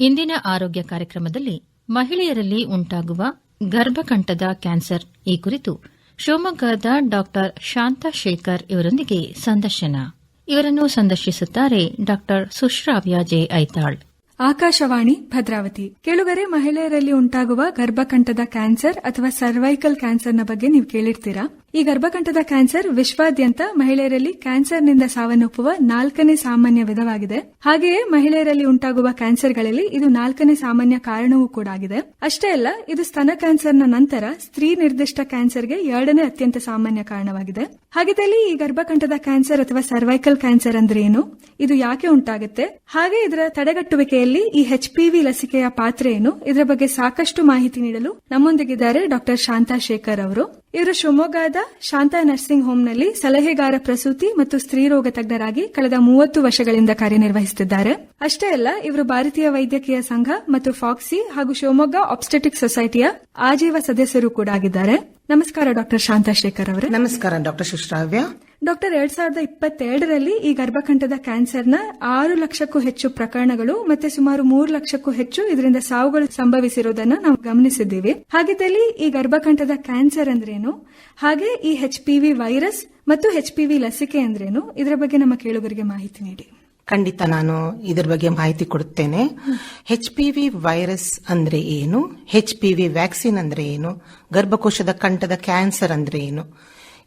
ಇಂದಿನ ಆರೋಗ್ಯ ಕಾರ್ಯಕ್ರಮದಲ್ಲಿ ಮಹಿಳೆಯರಲ್ಲಿ ಉಂಟಾಗುವ ಗರ್ಭಕಂಠದ ಕ್ಯಾನ್ಸರ್ ಈ ಕುರಿತು ಶಿವಮೊಗ್ಗದ ಡಾ ಶಾಂತಾ ಶೇಖರ್ ಇವರೊಂದಿಗೆ ಸಂದರ್ಶನ. ಇವರನ್ನು ಸಂದರ್ಶಿಸುತ್ತಾರೆ ಡಾ ಸುಶ್ರಾವ್ಯ ಜೆ ಐತಾಳ್. ಆಕಾಶವಾಣಿ ಭದ್ರಾವತಿ. ಕೆಳುಗರೆ, ಮಹಿಳೆಯರಲ್ಲಿ ಉಂಟಾಗುವ ಗರ್ಭಕಂಠದ ಕ್ಯಾನ್ಸರ್ ಅಥವಾ ಸರ್ವೈಕಲ್ ಕ್ಯಾನ್ಸರ್ನ ಬಗ್ಗೆ ನೀವು ಕೇಳಿರ್ತೀರಾ? ಈ ಗರ್ಭಕಂಠದ ಕ್ಯಾನ್ಸರ್ ವಿಶ್ವಾದ್ಯಂತ ಮಹಿಳೆಯರಲ್ಲಿ ಕ್ಯಾನ್ಸರ್ನಿಂದ ಸಾವನ್ನಪ್ಪುವ ನಾಲ್ಕನೇ ಸಾಮಾನ್ಯ ವಿಧವಾಗಿದೆ. ಹಾಗೆಯೇ ಮಹಿಳೆಯರಲ್ಲಿ ಉಂಟಾಗುವ ಕ್ಯಾನ್ಸರ್ಗಳಲ್ಲಿ ಇದು ನಾಲ್ಕನೇ ಸಾಮಾನ್ಯ ಕಾರಣವೂ ಕೂಡ ಆಗಿದೆ. ಅಷ್ಟೇ ಅಲ್ಲ, ಇದು ಸ್ತನ ಕ್ಯಾನ್ಸರ್ನ ನಂತರ ಸ್ತ್ರೀ ನಿರ್ದಿಷ್ಟ ಕ್ಯಾನ್ಸರ್ಗೆ ಎರಡನೇ ಅತ್ಯಂತ ಸಾಮಾನ್ಯ ಕಾರಣವಾಗಿದೆ. ಹಾಗಿದ್ದಲ್ಲಿ ಈ ಗರ್ಭಕಂಠದ ಕ್ಯಾನ್ಸರ್ ಅಥವಾ ಸರ್ವೈಕಲ್ ಕ್ಯಾನ್ಸರ್ ಅಂದ್ರೆ ಏನು? ಇದು ಯಾಕೆ ಉಂಟಾಗುತ್ತೆ? ಹಾಗೆ ಇದರ ತಡೆಗಟ್ಟುವಿಕೆಯಲ್ಲಿ ಈ ಎಚ್ ಪಿವಿ ಲಸಿಕೆಯ ಪಾತ್ರ ಏನು? ಇದರ ಬಗ್ಗೆ ಸಾಕಷ್ಟು ಮಾಹಿತಿ ನೀಡಲು ನಮ್ಮೊಂದಿಗಿದ್ದಾರೆ ಡಾಕ್ಟರ್ ಶಾಂತಾ ಶೇಖರ್ ಅವರು. ಇವರು ಶಿವಮೊಗ್ಗದ ಶಾಂತಾ ನರ್ಸಿಂಗ್ ಹೋಂನಲ್ಲಿ ಸಲಹೆಗಾರ ಪ್ರಸೂತಿ ಮತ್ತು ಸ್ತ್ರೀರೋಗ ತಜ್ಞರಾಗಿ ಕಳೆದ ಮೂವತ್ತು ವರ್ಷಗಳಿಂದ ಕಾರ್ಯನಿರ್ವಹಿಸುತ್ತಿದ್ದಾರೆ. ಅಷ್ಟೇ ಅಲ್ಲ, ಇವರು ಭಾರತೀಯ ವೈದ್ಯಕೀಯ ಸಂಘ ಮತ್ತು ಫಾಕ್ಸಿ ಹಾಗೂ ಶಿವಮೊಗ್ಗ ಆಬ್ಸ್ಟೆಟಿಕ್ ಸೊಸೈಟಿಯ ಆಜೀವ ಸದಸ್ಯರು ಕೂಡ ಆಗಿದ್ದಾರೆ. ನಮಸ್ಕಾರ ಡಾಕ್ಟರ್ ಶಾಂತಾ ಶೇಖರ್ ಅವರೇ. ನಮಸ್ಕಾರ ಡಾಕ್ಟರ್ ಸುಶ್ರಾವ್ಯ. ಡಾಕ್ಟರ್ ಎರಡ್ ಸಾವಿರದ ಇಪ್ಪತ್ತೆರಡರಲ್ಲಿ ಈ ಗರ್ಭಕಂಠದ ಕ್ಯಾನ್ಸರ್ನ ಆರು ಲಕ್ಷಕ್ಕೂ ಹೆಚ್ಚು ಪ್ರಕರಣಗಳು ಮತ್ತೆ ಸುಮಾರು ಮೂರು ಲಕ್ಷಕ್ಕೂ ಹೆಚ್ಚು ಇದರಿಂದ ಸಾವುಗಳು ಸಂಭವಿಸಿರುವುದನ್ನು ನಾವು ಗಮನಿಸಿದ್ದೀವಿ. ಹಾಗಿದ್ದಲ್ಲಿ ಈ ಗರ್ಭಕಂಠದ ಕ್ಯಾನ್ಸರ್ ಅಂದ್ರೇನು? ಹಾಗೆ ಈ ಎಚ್ ವಿ ವೈರಸ್ ಮತ್ತು ಎಚ್ ವಿ ಲಸಿಕೆ ಅಂದ್ರೇನು? ಇದರ ಬಗ್ಗೆ ನಮ್ಮ ಕೇಳುಗರಿಗೆ ಮಾಹಿತಿ ನೀಡಿ. ಖಂಡಿತ ನಾನು ಇದರ ಬಗ್ಗೆ ಮಾಹಿತಿ ಕೊಡುತ್ತೇನೆ. ಹೆಚ್ ಪಿ ವಿ ವೈರಸ್ ಅಂದ್ರೆ ಏನು? ಹೆಚ್ ಪಿ ವಿ ವ್ಯಾಕ್ಸಿನ್ ಅಂದ್ರೆ ಏನು? ಗರ್ಭಕೋಶದ ಕಂಠದ ಕ್ಯಾನ್ಸರ್ ಅಂದ್ರೆ ಏನು?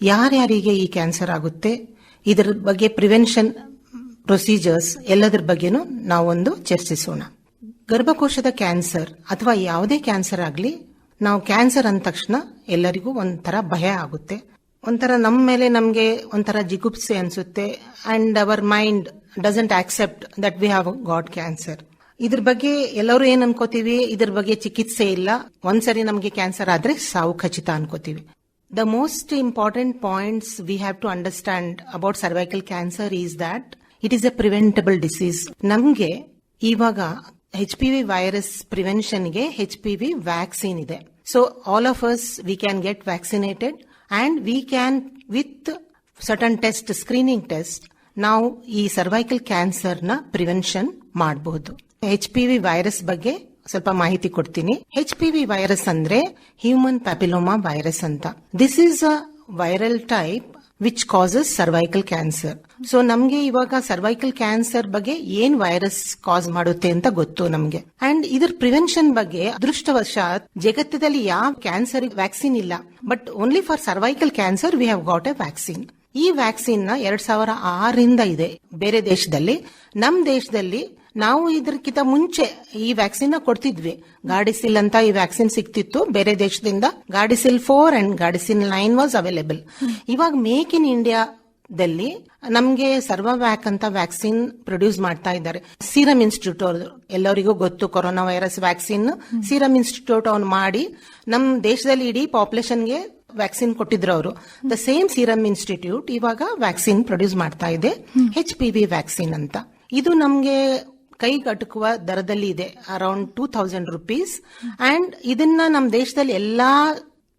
ಯಾರ್ಯಾರಿಗೆ ಈ ಕ್ಯಾನ್ಸರ್ ಆಗುತ್ತೆ? ಇದರ ಬಗ್ಗೆ ಪ್ರಿವೆನ್ಷನ್ ಪ್ರೊಸೀಜರ್ಸ್ ಎಲ್ಲದರ ಬಗ್ಗೆನೂ ನಾವೊಂದು ಚರ್ಚಿಸೋಣ. ಗರ್ಭಕೋಶದ ಕ್ಯಾನ್ಸರ್ ಅಥವಾ ಯಾವುದೇ ಕ್ಯಾನ್ಸರ್ ಆಗಲಿ ನಾವು ಕ್ಯಾನ್ಸರ್ ಅಂದ ತಕ್ಷಣ ಎಲ್ಲರಿಗೂ ಒಂಥರ ಭಯ ಆಗುತ್ತೆ. ಒಂಥರ ನಮ್ಮ ಮೇಲೆ ನಮಗೆ ಒಂಥರ ಜಿಗುಪ್ಸೆ ಅನಿಸುತ್ತೆ. And our mind doesn't accept that we have got cancer ಇದ್ರ ಬಗ್ಗೆ ಎಲ್ಲರೂ ಏನ್ ಅನ್ಕೋತೀವಿ? ಇದ್ರ ಬಗ್ಗೆ ಚಿಕಿತ್ಸೆ ಇಲ್ಲ. ಒಂದ್ಸರಿ ನಮಗೆ ಕ್ಯಾನ್ಸರ್ ಆದ್ರೆ ಸಾವು ಖಚಿತ ಅನ್ಕೋತೀವಿ. The most important points we have to understand about cervical cancer is that it is a preventable disease ನಮ್ಗೆ ಇವಾಗ ಎಚ್ ಪಿ ವಿ ವೈರಸ್ ಪ್ರಿವೆನ್ಷನ್ಗೆ ಹೆಚ್ ಪಿ ವಿ ವ್ಯಾಕ್ಸಿನ್ ಇದೆ. So all of us we can get vaccinated and we can with certain test screening test ನಾವು ಈ cervical ಕ್ಯಾನ್ಸರ್ನ prevention ಮಾಡಬಹುದು H P V virus ಬಗ್ಗೆ ಸ್ವಲ್ಪ ಮಾಹಿತಿ ಕೊಡ್ತೀನಿ. ಎಚ್ ಪಿ ವಿ ವೈರಸ್ ಅಂದ್ರೆ ಹ್ಯೂಮನ್ ಪ್ಯಾಪಿಲೋಮಾ ವೈರಸ್ ಅಂತ. This is a viral type which causes cervical cancer so ನಮ್ಗೆ ಇವಾಗ ಸರ್ವೈಕಲ್ ಕ್ಯಾನ್ಸರ್ ಬಗ್ಗೆ ಏನ್ ವೈರಸ್ ಕಾಸ್ ಮಾಡುತ್ತೆ ಅಂತ ಗೊತ್ತು ನಮ್ಗೆ. ಅಂಡ್ ಇದ್ರ ಪ್ರಿವೆನ್ಷನ್ ಬಗ್ಗೆ ಅದೃಷ್ಟವಶಾತ್ ಜಗತ್ತದಲ್ಲಿ ಯಾವ ಕ್ಯಾನ್ಸರ್ ವ್ಯಾಕ್ಸಿನ್ ಇಲ್ಲ. But only for cervical cancer we have got a vaccine ಈ ವ್ಯಾಕ್ಸಿನ್ನ ಎರಡ್ ಸಾವಿರ ಆರರಿಂದ ಇದೆ. ಬೇರೆ ದೇಶದಲ್ಲಿ ನಮ್ ದೇಶದಲ್ಲಿ ನಾವು ಇದಕ್ಕಿಂತ ಮುಂಚೆ ಈ ವ್ಯಾಕ್ಸಿನ್ನ ಕೊಡ್ತಿದ್ವಿ. ಗಾಡಿಸಿಲ್ ಅಂತ ಈ ವ್ಯಾಕ್ಸಿನ್ ಸಿಕ್ತಿತ್ತು. ಬೇರೆ ದೇಶದಿಂದ Gardasil four and Gardasil nine was available. ಇವಾಗ ಮೇಕ್ ಇನ್ ಇಂಡಿಯಾ ದಲ್ಲಿ ನಮ್ಗೆ ಸರ್ವವ್ಯಾಕ್ ಅಂತ ವ್ಯಾಕ್ಸಿನ್ ಪ್ರೊಡ್ಯೂಸ್ ಮಾಡ್ತಾ ಇದ್ದಾರೆ. ಸೀರಮ್ ಇನ್ಸ್ಟಿಟ್ಯೂಟ್ ಅವರು, ಎಲ್ಲರಿಗೂ ಗೊತ್ತು corona virus vaccine. Serum Institute ಅವ್ನು ಮಾಡಿ ನಮ್ ದೇಶದಲ್ಲಿ ಇಡೀ ಪಾಪ್ಯುಲೇಷನ್ಗೆ ವ್ಯಾಕ್ಸಿನ್ ಕೊಟ್ಟಿದ್ರು ಅವರು. ದ ಸೇಮ್ ಸೀರಮ್ ಇನ್ಸ್ಟಿಟ್ಯೂಟ್ ಇವಾಗ ವ್ಯಾಕ್ಸಿನ್ ಪ್ರೊಡ್ಯೂಸ್ ಮಾಡ್ತಾ ಇದೆ. ಹೆಚ್ ಪಿ ವಿ ವ್ಯಾಕ್ಸಿನ್ ಅಂತ. ಇದು ನಮ್ಗೆ ಕೈಗಟಕುವ ದರದಲ್ಲಿ ಇದೆ, around two thousand rupees. And ಇದನ್ನ ನಮ್ಮ ದೇಶದಲ್ಲಿ ಎಲ್ಲಾ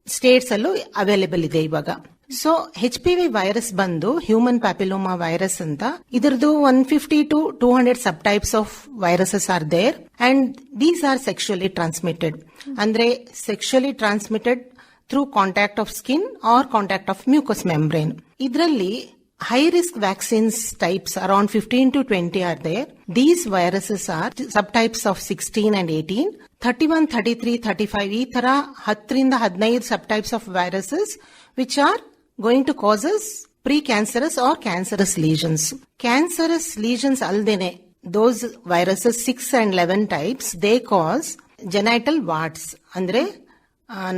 ಸ್ಟೇಟ್ಸ್ ಅಲ್ಲೂ ಅವೈಲೇಬಲ್ ಇದೆ ಇವಾಗ. So H P V virus ಬಂದು ಹ್ಯೂಮನ್ ಪ್ಯಾಪಿಲೋಮಾ ವೈರಸ್ ಅಂತ ಇದರದು one fifty to two hundred sub types of viruses are there and these are sexually transmitted ಅಂದ್ರೆ sexually transmitted through contact of skin or contact of mucous membrane ಇದರಲ್ಲಿ high risk vaccines types around fifteen to twenty are there these viruses are subtypes of sixteen and eighteen thirty one thirty three thirty five ಈ ತರ ಹತ್ತರಿಂದ ಹದಿನೈದು subtypes of viruses which are going to causes precancerous or cancerous lesions cancerous lesions ಅಲ್ದೇನೆ those viruses six and eleven types they cause genital warts ಅಂದ್ರೆ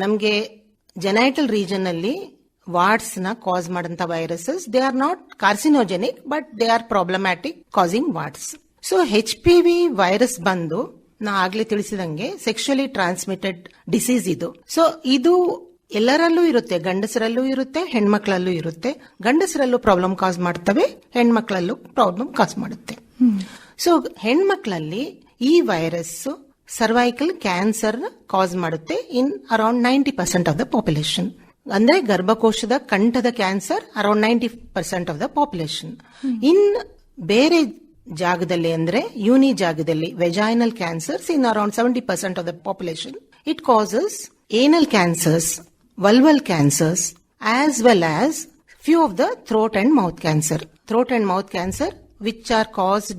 ನಮಗೆ genital region ಅಲ್ಲಿ ವಾರ್ಡ್ಸ್ನ cause ಮಾಡಂತ viruses they are not carcinogenic but they are problematic causing warts so H P V virus ಬಂದು, ನಾ ಆಗ್ಲೇ ತಿಳಿಸಿದಂಗೆ sexually transmitted disease ಇದು. ಸೊ ಇದು ಎಲ್ಲರಲ್ಲೂ ಇರುತ್ತೆ, ಗಂಡಸರಲ್ಲೂ ಇರುತ್ತೆ, ಹೆಣ್ಮಕ್ಳಲ್ಲೂ ಇರುತ್ತೆ. ಗಂಡಸರಲ್ಲೂ ಪ್ರಾಬ್ಲಮ್ ಕಾಸ್ ಮಾಡ್ತವೆ, ಹೆಣ್ಮಕ್ಳಲ್ಲೂ ಪ್ರಾಬ್ಲಮ್ ಕಾಸ್ ಮಾಡುತ್ತೆ. ಸೊ ಹೆಣ್ಮಕ್ಳಲ್ಲಿ ಈ ವೈರಸ್ ಸರ್ವೈಕಲ್ ಕ್ಯಾನ್ಸರ್ ಕಾಸ್ ಮಾಡುತ್ತೆ in around ninety percent of the population ಅಂದ್ರೆ ಗರ್ಭಕೋಶದ ಕಂಠದ cancer around ninety percent of the population in ಬೇರೆ ಜಾಗದಲ್ಲಿ ಅಂದ್ರೆ ಯೂನಿ ಜಾಗದಲ್ಲಿ vaginal cancers in around seventy percent of the population it causes anal cancers vulval cancers as well as few of the throat and mouth cancer throat and mouth cancer which are caused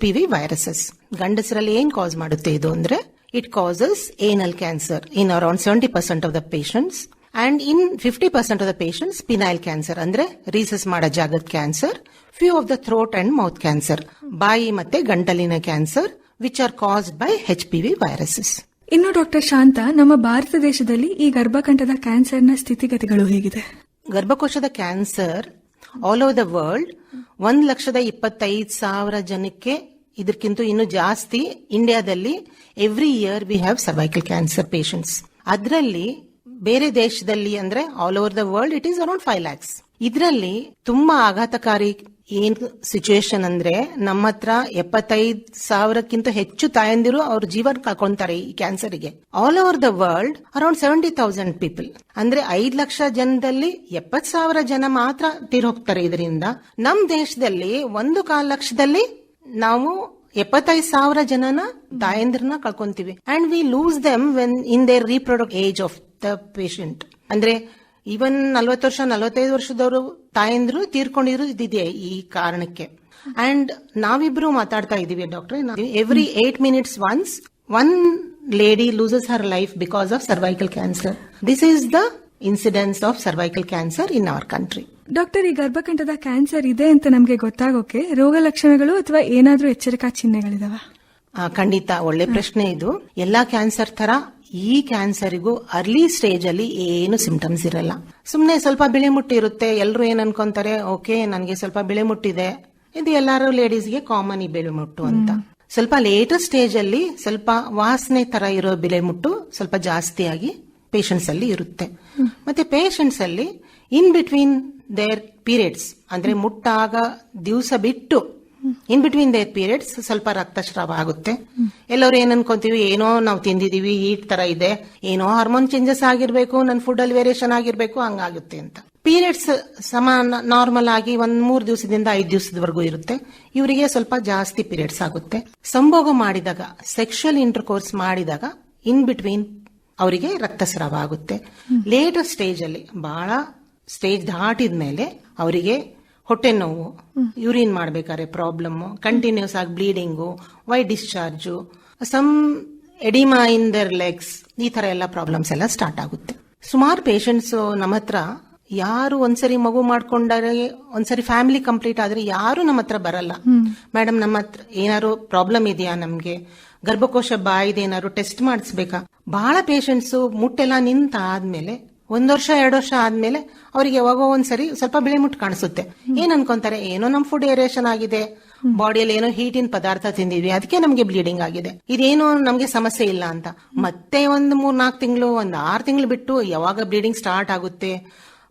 P V viruses ಗಂಡಸರಲ್ಲಿ ಏನ್ cause ಮಾಡುತ್ತೆ ಇದು ಅಂದ್ರೆ it causes anal cancer in around seventy percent of the patients and in fifty percent of the patients penile cancer ಅಂದ್ರೆ ರೀಸಸ್ ಮಾಡೋ ಜಾಗದ cancer few of the throat and mouth cancer ಬಾಯಿ ಮತ್ತೆ ಗಂಟಲಿನ cancer which are caused by H P V viruses ಇನ್ನು doctor ಶಾಂತ, ನಮ್ಮ ಭಾರತ ದೇಶದಲ್ಲಿ ಈ ಗರ್ಭಕಂಠದ ಕ್ಯಾನ್ಸರ್ನ ಸ್ಥಿತಿಗತಿಗಳು ಹೇಗಿದೆ? ಗರ್ಭಕೋಶದ cancer all over the world ಒಂದ್ ಲಕ್ಷದ ಇಪ್ಪತ್ತೈದು ಸಾವಿರ ಜನಕ್ಕೆ ಇದಕ್ಕಿಂತ ಇನ್ನು ಜಾಸ್ತಿ ಇಂಡಿಯಾದಲ್ಲಿ every year we have cervical cancer patients ಅದರಲ್ಲಿ ಬೇರೆ ದೇಶದಲ್ಲಿ ಅಂದ್ರೆ all over the world it is around five lakhs ಇದರಲ್ಲಿ ತುಂಬಾ ಆಘಾತಕಾರಿ ಏನ್ ಸಿಚುವೇಶನ್ ಅಂದ್ರೆ ನಮ್ಮ ಹತ್ರ ಎಪ್ಪತ್ತೈದ್ ಸಾವಿರಕ್ಕಿಂತ ಹೆಚ್ಚು ತಾಯಂದಿರು ಅವ್ರ ಜೀವನ ಕಳ್ಕೊಂತಾರೆ ಈ ಕ್ಯಾನ್ಸರ್ಗೆ all over the world around seventy thousand people ಅಂದ್ರೆ ಐದ್ ಲಕ್ಷ ಜನದಲ್ಲಿ ಎಪ್ಪತ್ ಸಾವಿರ ಜನ ಮಾತ್ರ ತೀರೋಗ್ತಾರೆ ಇದರಿಂದ. ನಮ್ ದೇಶದಲ್ಲಿ ಒಂದು ಕಾಲ್ ಲಕ್ಷದಲ್ಲಿ ನಾವು ಎಪ್ಪತ್ತೈದು ಸಾವಿರ ಜನನ ತಾಯಂದ್ರನ್ನ ಕಳ್ಕೊಂತೀವಿ. And we lose them when in their reproduct age of the patient ಅಂದ್ರೆ ಈವನ್ ನಲ್ವತ್ತು ವರ್ಷ ನಲವತ್ತೈದು ವರ್ಷದವರು ತಾಯಂದ್ರು ತೀರ್ಕೊಂಡಿರೋ ಇದಿದೆ ಈ ಕಾರಣಕ್ಕೆ. ಅಂಡ್ ನಾವಿಬ್ರು ಮಾತಾಡ್ತಾ ಇದೀವಿ doctor. Every eight minutes once one lady loses her life because of cervical cancer this is the incidence of cervical cancer in our country doctor ಈ ಗರ್ಭಕಂಠದ ಕ್ಯಾನ್ಸರ್ ಇದೆ ಅಂತ ನಮಗೆ ಗೊತ್ತಾಗೋಕೆ ರೋಗ ಲಕ್ಷಣಗಳು ಅಥವಾ ಏನಾದರೂ ಎಚ್ಚರಿಕಾ ಚಿಹ್ನೆಗಳಿದಾವ? ಖಂಡಿತ ಒಳ್ಳೆ ಪ್ರಶ್ನೆ ಇದು. ಎಲ್ಲಾ ಕ್ಯಾನ್ಸರ್ ತರ ಈ ಕ್ಯಾನ್ಸರಿಗೂ ಅರ್ಲಿ ಸ್ಟೇಜ್ ಅಲ್ಲಿ ಏನು ಸಿಂಪ್ಟಮ್ಸ್ ಇರಲ್ಲ. ಸುಮ್ನೆ ಸ್ವಲ್ಪ ಬಿಳಿ ಮುಟ್ಟಿರುತ್ತೆ ಎಲ್ಲರೂ ಏನ್ ಅನ್ಕೊಂತಾರೆ ಓಕೆ ನನಗೆ ಸ್ವಲ್ಪ ಬಿಳಿ ಮುಟ್ಟಿದೆ. ಇದು ಎಲ್ಲಾರು ಲೇಡೀಸ್ಗೆ ಕಾಮನ್ ಈ ಬಿಳಿ ಮುಟ್ಟು ಅಂತ. ಸ್ವಲ್ಪ ಲೇಟರ್ ಸ್ಟೇಜ್ ಅಲ್ಲಿ ಸ್ವಲ್ಪ ವಾಸನೆ ತರ ಇರೋ ಬಿಳಿ ಮುಟ್ಟು ಸ್ವಲ್ಪ ಜಾಸ್ತಿಯಾಗಿ ಪೇಷಂಟ್ಸ್ ಅಲ್ಲಿ ಇರುತ್ತೆ. ಮತ್ತೆ ಪೇಷಂಟ್ಸ್ ಅಲ್ಲಿ ಇನ್ ಬಿಟ್ವೀನ್ ದೇರ್ ಪೀರಿಯಡ್ಸ್ ಅಂದ್ರೆ ಮುಟ್ಟಾಗ ದಿವಸ ಬಿಟ್ಟು ಇನ್ ಬಿಟ್ವೀನ್ ದೇರ್ ಪೀರಿಯಡ್ಸ್ ಸ್ವಲ್ಪ ರಕ್ತಸ್ರಾವ ಆಗುತ್ತೆ. ಎಲ್ಲರೂ ಏನ್ ಅನ್ಕೊಂತೀವಿ, ಏನೋ ನಾವು ತಿಂದಿದೀವಿ ಹೀಟ್ ತರ ಇದೆ, ಏನೋ ಹಾರ್ಮೋನ್ ಚೇಂಜಸ್ ಆಗಿರ್ಬೇಕು ನನ್ನ ಫುಡ್ ಅಲ್ಲಿ ವೇರಿಯೇಷನ್ ಆಗಿರ್ಬೇಕು, ಹಂಗಾಗುತ್ತೆ ಅಂತ. ಪೀರಿಯಡ್ಸ್ ಸಮಾನ ನಾರ್ಮಲ್ ಆಗಿ ಒಂದ್ ಮೂರ್ ದಿವಸದಿಂದ ಐದ್ ದಿವಸದವರೆಗೂ ಇರುತ್ತೆ. ಇವರಿಗೆ ಸ್ವಲ್ಪ ಜಾಸ್ತಿ ಪೀರಿಯಡ್ಸ್ ಆಗುತ್ತೆ. ಸಂಭೋಗ ಮಾಡಿದಾಗ ಸೆಕ್ಷುಯಲ್ ಇಂಟರ್ ಕೋರ್ಸ್ ಮಾಡಿದಾಗ ಇನ್ ಬಿಟ್ವೀನ್ ಅವರಿಗೆ ರಕ್ತಸ್ರಾವ ಆಗುತ್ತೆ. ಲೇಟರ್ ಸ್ಟೇಜ್ ಅಲ್ಲಿ ಬಹಳ ಸ್ಟೇಜ್ ದಾಟಿದ ಮೇಲೆ ಅವರಿಗೆ ಹೊಟ್ಟೆ ನೋವು ಯೂರಿನ್ ಮಾಡ್ಬೇಕಾದ್ರೆ ಪ್ರಾಬ್ಲಮ್ ಕಂಟಿನ್ಯೂಸ್ ಆಗಿ bleeding white discharge some edema in their legs ಈ ತರ ಎಲ್ಲ ಪ್ರಾಬ್ಲಮ್ಸ್ ಎಲ್ಲ ಸ್ಟಾರ್ಟ್ ಆಗುತ್ತೆ. ಸುಮಾರು ಪೇಷಂಟ್ಸ್ ನಮ್ಮ ಹತ್ರ ಯಾರು ಒಂದ್ಸರಿ ಮಗು ಮಾಡ್ಕೊಂಡಾರೆ ಒಂದ್ಸರಿ ಫ್ಯಾಮಿಲಿ ಕಂಪ್ಲೀಟ್ ಆದ್ರೆ ಯಾರು ನಮ್ಮ ಹತ್ರ ಬರಲ್ಲ. ಮೇಡಮ್ ನಮ್ಮ ಹತ್ರ ಏನಾದ್ರು ಪ್ರಾಬ್ಲಮ್ ಇದೆಯಾ ನಮ್ಗೆ? ಗರ್ಭಕೋಶ ಬಾಯಿದೆ ಏನಾದ್ರು ಟೆಸ್ಟ್ ಮಾಡಿಸ್ಬೇಕಾ? ಬಹಳ ಪೇಷಂಟ್ಸ್ ಮುಟ್ಟೆಲ್ಲ ನಿಂತ ಆದ್ಮೇಲೆ ಒಂದ್ ವರ್ಷ, ಎರಡು ವರ್ಷ ಆದ್ಮೇಲೆ ಅವ್ರಿಗೆ ಯಾವಾಗೋ ಒಂದ್ಸರಿ ಸ್ವಲ್ಪ ಬಿಳಿ ಮುಟ್ಟು ಕಾಣಿಸುತ್ತೆ. ಏನ್ ಅನ್ಕೊಂತಾರೆ? ಏನೋ ನಮ್ ಫುಡ್ ಏರಿಯೇಷನ್ ಆಗಿದೆ. ಬಾಡಿಯಲ್ಲಿ ಏನೋ ಹೀಟಿನ ಪದಾರ್ಥ ತಿಂದಿದ್ವಿ. ಅದಕ್ಕೆ ನಮ್ಗೆ ಬ್ಲೀಡಿಂಗ್ ಆಗಿದೆ. ಇದೇನು ನಮ್ಗೆ ಸಮಸ್ಯೆ ಇಲ್ಲ ಅಂತ. ಮತ್ತೆ ಒಂದ್ ಮೂರ್ ನಾಲ್ಕು ತಿಂಗಳು, ಒಂದ್ ಆರು ತಿಂಗಳು ಬಿಟ್ಟು ಯಾವಾಗ ಬ್ಲೀಡಿಂಗ್ ಸ್ಟಾರ್ಟ್ ಆಗುತ್ತೆ?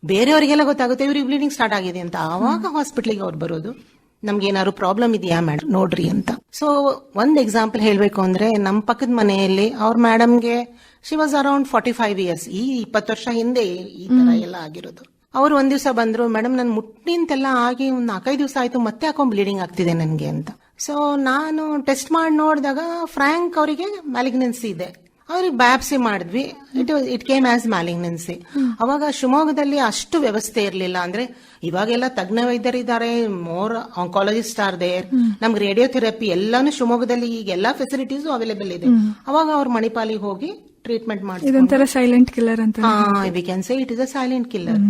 ಬೇರೆಯವರಿಗೆಲ್ಲ ಗೊತ್ತಾಗುತ್ತೆ, ಇವ್ರಿಗೆ ಬ್ಲೀಡಿಂಗ್ ಸ್ಟಾರ್ಟ್ ಆಗಿದೆ ಅಂತ. ಆವಾಗ ಹಾಸ್ಪಿಟ್ಲಿಗೆ ಅವ್ರು ಬರೋದು. ನಮ್ಗೆ ಏನಾದ್ರು ಪ್ರಾಬ್ಲಮ್ ಇದೆಯಾ ಮೇಡಮ್ ನೋಡ್ರಿ ಅಂತ. ಸೊ ಒಂದ್ ಎಕ್ಸಾಂಪಲ್ ಹೇಳ್ಬೇಕು ಅಂದ್ರೆ ನಮ್ ಪಕ್ಕದ ಮನೆಯಲ್ಲಿ ಅವ್ರ ಮೇಡಮ್ಗೆ she was around forty five years ಈ ಇಪ್ಪತ್ತು ವರ್ಷ ಹಿಂದೆ ಈ ತರ ಎಲ್ಲ ಆಗಿರೋದು. ಅವ್ರು ಒಂದ್ ದಿವಸ ಬಂದ್ರು ಮೇಡಮ್ ನನ್ ಮುಟ್ಟಿನಂತೆಲ್ಲ ಆಗಿ ಒಂದ್ ನಾಲ್ಕೈದು ದಿವಸ ಆಯ್ತು ಮತ್ತೆ ಹಾಕೊಂಡ್ ಬ್ಲೀಡಿಂಗ್ ಆಗ್ತಿದೆ ನನ್ಗೆ? ಅಂತ. ಸೊ ನಾನು ಟೆಸ್ಟ್ ಮಾಡಿ ನೋಡಿದಾಗ ಫ್ರಾಂಕ್ ಅವರಿಗೆ ಮ್ಯಾಲಿಗ್ನೆನ್ಸಿ ಇದೆ. ಅವ್ರಿಗೆ ಬ್ಯಾಪ್ಸಿ ಮಾಡಿದ್ವಿ. It it came as malignancy ಅವಾಗ ಶಿವಮೊಗ್ಗದಲ್ಲಿ ಅಷ್ಟು ವ್ಯವಸ್ಥೆ ಇರಲಿಲ್ಲ ಅಂದ್ರೆ ಇವಾಗೆಲ್ಲ ತಜ್ಞ ವೈದ್ಯರಿದ್ದಾರೆ ಮೋರ್ ಆಂಕಾಲಜಿಸ್ಟ್ ಆರ್ ದೇರ್ ನಮ್ಗೆ ರೇಡಿಯೋಥೆರಪಿ ಎಲ್ಲಾನು ಶಿವಮೊಗ್ಗದಲ್ಲಿ ಈಗ ಎಲ್ಲಾ ಫೆಸಿಲಿಟೀಸ್ ಅವೈಲೇಬಲ್ ಇದೆ. ಅವಾಗ ಅವ್ರು ಮಣಿಪಾಲಿಗೆ ಹೋಗಿ ಟ್ರೀಟ್ಮೆಂಟ್ ಮಾಡ್ತಾರೆ ಇದೊಂಥರ ಸೈಲೆಂಟ್ ಕಿಲ್ಲರ್ ಅಂತ we can say it is a silent killer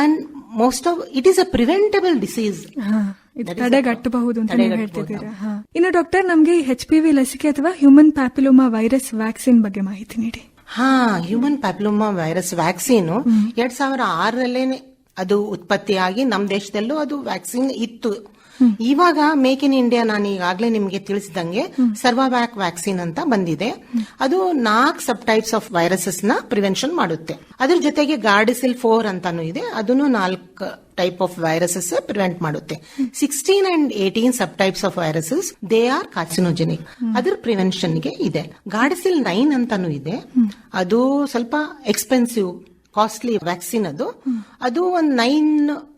and most of it is a preventable disease ತಡೆಗಟ್ಟಬಹುದು ಅಂತ ಹೇಳ್ತಿದ್ದೀರಾ. ಇನ್ನು ಡಾಕ್ಟರ್ ನಮ್ಗೆ ಎಚ್ ಪಿ ವಿ ಲಸಿಕೆ ಅಥವಾ ಹ್ಯೂಮನ್ ಪ್ಯಾಪಿಲೋಮಾ ವೈರಸ್ ವ್ಯಾಕ್ಸಿನ್ ಬಗ್ಗೆ ಮಾಹಿತಿ ನೀಡಿ. ಹಾ ಹ್ಯೂಮನ್ ಪ್ಯಾಪಿಲೋಮಾ ವೈರಸ್ ವ್ಯಾಕ್ಸಿನ್ ಎರಡ್ ಸಾವಿರ ಆರರಲ್ಲೇನೆ ಅದು ಉತ್ಪತ್ತಿಯಾಗಿ ನಮ್ ದೇಶದಲ್ಲೂ ಅದು ವ್ಯಾಕ್ಸಿನ್ ಇತ್ತು. ಇವಾಗ ಮೇಕ್ ಇನ್ ಇಂಡಿಯಾ ನಾನು ಈಗಾಗಲೇ ನಿಮಗೆ ತಿಳಿಸಿದಂಗೆ ಸರ್ವಾವ್ಯಾಕ್ ವ್ಯಾಕ್ಸಿನ್ ಅಂತ ಬಂದಿದೆ. ಅದು ನಾಲ್ಕು ಸಬ್ ಟೈಪ್ಸ್ ಆಫ್ ವೈರಸಸ್ನ ಪ್ರಿವೆನ್ಷನ್ ಮಾಡುತ್ತೆ. ಅದ್ರ ಜೊತೆಗೆ ಗಾರ್ಡಿಸಿಲ್ ಫೋರ್ ಅಂತಾನು ಇದೆ. ಅದನ್ನು ನಾಲ್ಕು ಟೈಪ್ ಆಫ್ ವೈರಸಸ್ ಪ್ರಿವೆಂಟ್ ಮಾಡುತ್ತೆ. Sixteen and eighteen subtypes of viruses they are carcinogenic ಅದರ ಪ್ರಿವೆನ್ಷನ್ಗೆ ಇದೆ. ಗಾರ್ಡಿಸಿಲ್ ನೈನ್ ಅಂತಾನು ಇದೆ. ಅದು ಸ್ವಲ್ಪ ಎಕ್ಸ್ಪೆನ್ಸಿವ್ ಕಾಸ್ಟ್ಲಿ ವ್ಯಾಕ್ಸಿನ್ ಅದು. ಅದು ಒಂದ್ ನೈನ್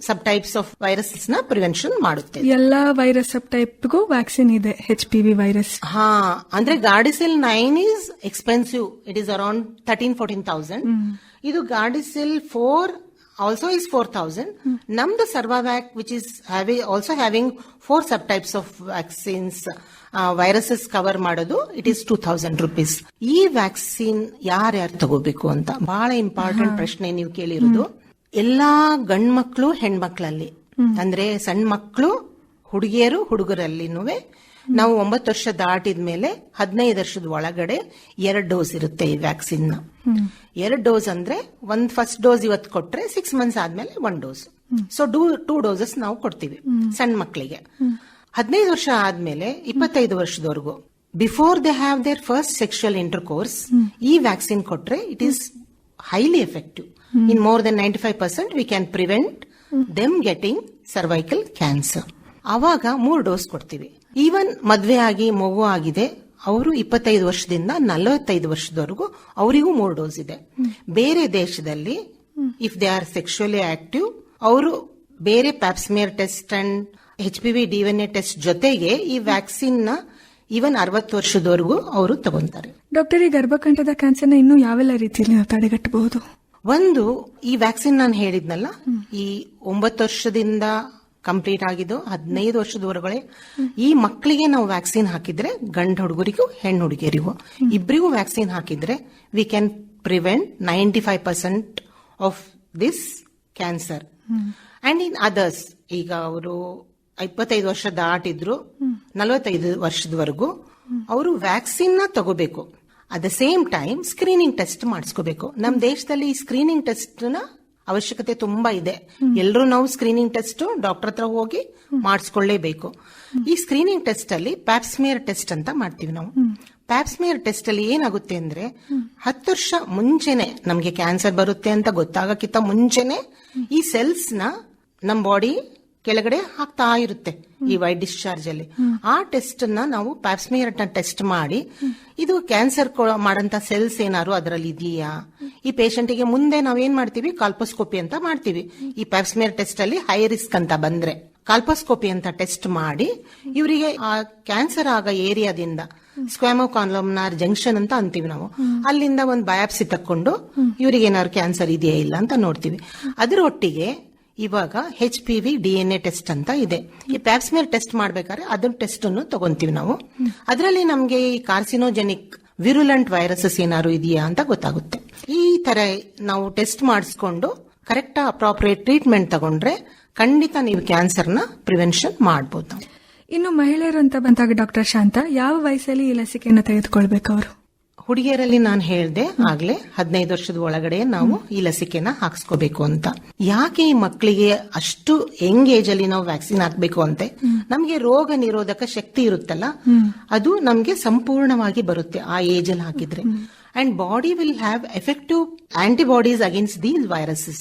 ಸಬ್ ಟೈಪ್ಸ್ ಆಫ್ ವೈರಸಸ್ನ ಪ್ರಿವೆನ್ಷನ್ ಮಾಡುತ್ತೆ. ಎಲ್ಲಾ ವೈರಸ್ ಸಬ್ ಟೈಪ್ಗೂ ವ್ಯಾಕ್ಸಿನ್ ಇದೆ ಎಚ್ ಪಿ ವಿ ವೈರಸ್ ಹಾ ಅಂದ್ರೆ Gardasil nine is expensive it is around thirteen fourteen thousand ಇದು Gardasil four also is four thousand ನಮ್ದು Cervavac which is also having four subtypes of vaccines viruses cover ಮಾಡೋದು it is two thousand rupees ಈ vaccine ಯಾರ್ಯಾರು ತಗೋಬೇಕು ಅಂತ ಬಹಳ important ಪ್ರಶ್ನೆ ನೀವು ಕೇಳಿರೋದು. ಎಲ್ಲಾ ಗಂಡ್ ಮಕ್ಳು ಹೆಣ್ಮಕ್ಳಲ್ಲಿ ಅಂದ್ರೆ ಸಣ್ಣ ಮಕ್ಕಳು ಹುಡುಗಿಯರು ಹುಡುಗರಲ್ಲಿನೂ ನಾವು ಒಂಬತ್ತು ವರ್ಷ ದಾಟಿದ ಮೇಲೆ ಹದಿನೈದು ವರ್ಷದ ಒಳಗಡೆ ಎರಡು ಡೋಸ್ ಇರುತ್ತೆ ಈ ವ್ಯಾಕ್ಸಿನ್ನ ಎರಡು ಡೋಸ್ ಅಂದ್ರೆ ಒಂದ್ ಫಸ್ಟ್ ಡೋಸ್ ಇವತ್ತು ಕೊಟ್ರೆ ಸಿಕ್ಸ್ ಮಂತ್ಸ್ ಆದ್ಮೇಲೆ one dose. So do two doses ನಾವು ಕೊಡ್ತೀವಿ ಸಣ್ಣ ಮಕ್ಕಳಿಗೆ ಹದಿನೈದು ವರ್ಷ ಆದ್ಮೇಲೆ ಇಪ್ಪತ್ತೈದು ವರ್ಷದವರೆಗೂ before they have their first sexual intercourse ಈ ವ್ಯಾಕ್ಸಿನ್ ಕೊಟ್ರೆ it is highly effective in more than ninety five percent we can prevent them getting cervical cancer ಅವಾಗ ಮೂರು ಡೋಸ್ ಕೊಡ್ತೀವಿ. ಈವನ್ ಮದ್ವೆ ಆಗಿ ಮಗು ಆಗಿದೆ ಅವರು ಇಪ್ಪತ್ತೈದು ವರ್ಷದಿಂದ ನಲವತ್ತೈದು ವರ್ಷದವರೆಗೂ ಅವರಿಗೂ ಮೂರು ಡೋಸ್ ಇದೆ. ಬೇರೆ ದೇಶದಲ್ಲಿ if they are sexually active ಅವರು ಬೇರೆ pap smear test and H P V DNA test ಜೊತೆಗೆ ಈ ವ್ಯಾಕ್ಸಿನ್ನ ಈವನ್ ಅರವತ್ತು ವರ್ಷದವರೆಗೂ ಅವರು ತಗೊಂತಾರೆ. ಡಾಕ್ಟರ್ ಈ ಗರ್ಭಕಂಠದ ಕ್ಯಾನ್ಸರ್ನ ಇನ್ನೂ ಯಾವೆಲ್ಲ ರೀತಿಯಲ್ಲಿ ತಡೆಗಟ್ಟಬಹುದು? ಒಂದು ಈ ವ್ಯಾಕ್ಸಿನ್ ನಾನು ಹೇಳಿದ್ನಲ್ಲ ಈ ಒಂಬತ್ತು ವರ್ಷದಿಂದ ಕಂಪ್ಲೀಟ್ ಆಗಿದ್ದು ಹದಿನೈದು ವರ್ಷದವರೆಗೆ ಈ ಮಕ್ಕಳಿಗೆ ನಾವು ವ್ಯಾಕ್ಸಿನ್ ಹಾಕಿದ್ರೆ ಗಂಡು ಹುಡುಗರಿಗೂ, ಹೆಣ್ಣು ಹುಡುಗಿಯರಿಗೂ ಇಬ್ಬರಿಗೂ ವ್ಯಾಕ್ಸಿನ್ ಹಾಕಿದ್ರೆ we can prevent ninety five percent of this cancer and in others ಈಗ ಅವರು ಇಪ್ಪತ್ತೈದು ವರ್ಷ ದಾಟಿದ್ರು, ನಲವತ್ತೈದು ವರ್ಷದವರೆಗೂ ಅವರು ವ್ಯಾಕ್ಸಿನ್ನ ತಗೋಬೇಕು. At the same time screening test ಮಾಡಿಸ್ಕೋಬೇಕು. ನಮ್ಮ ದೇಶದಲ್ಲಿ ಸ್ಕ್ರೀನಿಂಗ್ ಟೆಸ್ಟ್ನ ಅವಶ್ಯಕತೆ ತುಂಬಾ ಇದೆ. ಎಲ್ಲರೂ ನಾವು ಸ್ಕ್ರೀನಿಂಗ್ ಟೆಸ್ಟ್ ಡಾಕ್ಟರ್ ಹತ್ರ ಹೋಗಿ ಮಾಡಿಸ್ಕೊಳ್ಳೇಬೇಕು. ಈ ಸ್ಕ್ರೀನಿಂಗ್ ಟೆಸ್ಟ್ ಅಲ್ಲಿ ಪ್ಯಾಪ್ಸ್ಮಿಯರ್ ಟೆಸ್ಟ್ ಅಂತ ಮಾಡ್ತೀವಿ ನಾವು. ಪ್ಯಾಪ್ಸ್ಮಿಯರ್ ಟೆಸ್ಟ್ ಅಲ್ಲಿ ಏನಾಗುತ್ತೆ ಅಂದ್ರೆ ಹತ್ತು ವರ್ಷ ಮುಂಚೆನೆ ನಮಗೆ ಕ್ಯಾನ್ಸರ್ ಬರುತ್ತೆ ಅಂತ ಗೊತ್ತಾಗಕ್ಕಿಂತ ಮುಂಚೆನೆ ಈ ಸೆಲ್ಸ್ನ ನಮ್ ಬಾಡಿ ಕೆಳಗಡೆ ಹಾಕ್ತಾ ಇರುತ್ತೆ. ಈ ವೈ ಡಿಸ್ಚಾರ್ಜ್ ಅಲ್ಲಿ. ಆ ಟೆಸ್ಟ್ನ ನಾವು ಪ್ಯಾಪ್ಸ್ಮಿಯರ್ ಟೆಸ್ಟ್ ಮಾಡಿ, ಇದು ಕ್ಯಾನ್ಸರ್ ಮಾಡಂತ ಸೆಲ್ಸ್ ಏನಾದ್ರು ಅದರಲ್ಲಿ ಇದೆಯಾ? ಈ ಪೇಷಂಟ್ಗೆ ಮುಂದೆ ನಾವೇನ್ ಮಾಡ್ತೀವಿ? ಕಾಲ್ಪೋಸ್ಕೋಪಿ ಅಂತ ಮಾಡ್ತೀವಿ. ಈ ಪ್ಯಾಪ್ಸ್ಮಿಯರ್ ಟೆಸ್ಟ್ ಅಲ್ಲಿ ಹೈ ರಿಸ್ಕ್ ಅಂತ ಬಂದ್ರೆ. ಕಾಲ್ಪೋಸ್ಕೋಪಿ ಅಂತ ಟೆಸ್ಟ್ ಮಾಡಿ, ಇವರಿಗೆ ಆ ಕ್ಯಾನ್ಸರ್ ಆಗ ಏರಿಯಾದಿಂದ ಸ್ಕ್ವಾಮೋ ಕಾನ್ಲಮ್ನಾರ್ ಜಂಕ್ಷನ್ ಅಂತ ಅಂತೀವಿ ನಾವು. ಅಲ್ಲಿಂದ ಒಂದು ಬಯಾಪ್ಸಿ ತಕ್ಕೊಂಡು ಇವರಿಗೆ ಏನಾದ್ರು ಕ್ಯಾನ್ಸರ್ ಇದೆಯಾ ಇಲ್ಲ ಅಂತ ನೋಡ್ತೀವಿ. ಅದರ ಒಟ್ಟಿಗೆ ಇವಾಗ H P V D N A test ಅಂತ ಇದೆ. ಈ ಪ್ಯಾಪ್ಸ್ಮಿಯರ್ ಟೆಸ್ಟ್ ಮಾಡ್ಬೇಕಾದ್ರೆ ಅದನ್ನ ಟೆಸ್ಟ್ ಅನ್ನು ತಗೊಂತೀವಿ ನಾವು. ಅದರಲ್ಲಿ ನಮಗೆ ಈ ಕಾರ್ಸಿನೋಜೆನಿಕ್ ವಿರುಲೆಂಟ್ ವೈರಸಸ್ ಏನಾದ್ರು ಇದೆಯಾ ಅಂತ ಗೊತ್ತಾಗುತ್ತೆ. ಈ ತರ ನಾವು ಟೆಸ್ಟ್ ಮಾಡಿಸ್ಕೊಂಡು ಕರೆಕ್ಟ್ ಅಪ್ರಾಪ್ರಿಯೇಟ್ ಟ್ರೀಟ್ಮೆಂಟ್ ತಗೊಂಡ್ರೆ ಖಂಡಿತ ನೀವು ಕ್ಯಾನ್ಸರ್ನ ಪ್ರಿವೆನ್ಷನ್ ಮಾಡಬಹುದು ಇನ್ನು ಮಹಿಳೆಯರು ಅಂತ ಬಂದಾಗ ಡಾಕ್ಟರ್ ಶಾಂತ, ಯಾವ ವಯಸ್ಸಲ್ಲಿ ಈ ಲಸಿಕೆಯನ್ನು ತೆಗೆದುಕೊಳ್ಬೇಕು ಅವರು? ಹುಡುಗಿಯರಲ್ಲಿ ನಾನು ಹೇಳ್ದೆ ಆಗ್ಲೇ ಹದಿನೈದು ವರ್ಷದ ಒಳಗಡೆ ನಾವು ಈ ಲಸಿಕೆನ ಹಾಕ್ಸ್ಕೋಬೇಕು ಅಂತ. ಯಾಕೆ ಈ ಮಕ್ಕಳಿಗೆ ಅಷ್ಟು ಯಂಗ್ ಏಜ್ ಅಲ್ಲಿ ನಾವು ವ್ಯಾಕ್ಸಿನ್ ಹಾಕ್ಬೇಕು ಅಂತೆ? ನಮ್ಗೆ ರೋಗ ನಿರೋಧಕ ಶಕ್ತಿ ಇರುತ್ತಲ್ಲ, ಅದು ನಮ್ಗೆ ಸಂಪೂರ್ಣವಾಗಿ ಬರುತ್ತೆ ಆ ಏಜ್ ಅಲ್ಲಿ ಹಾಕಿದ್ರೆ. And body will have effective antibodies against these viruses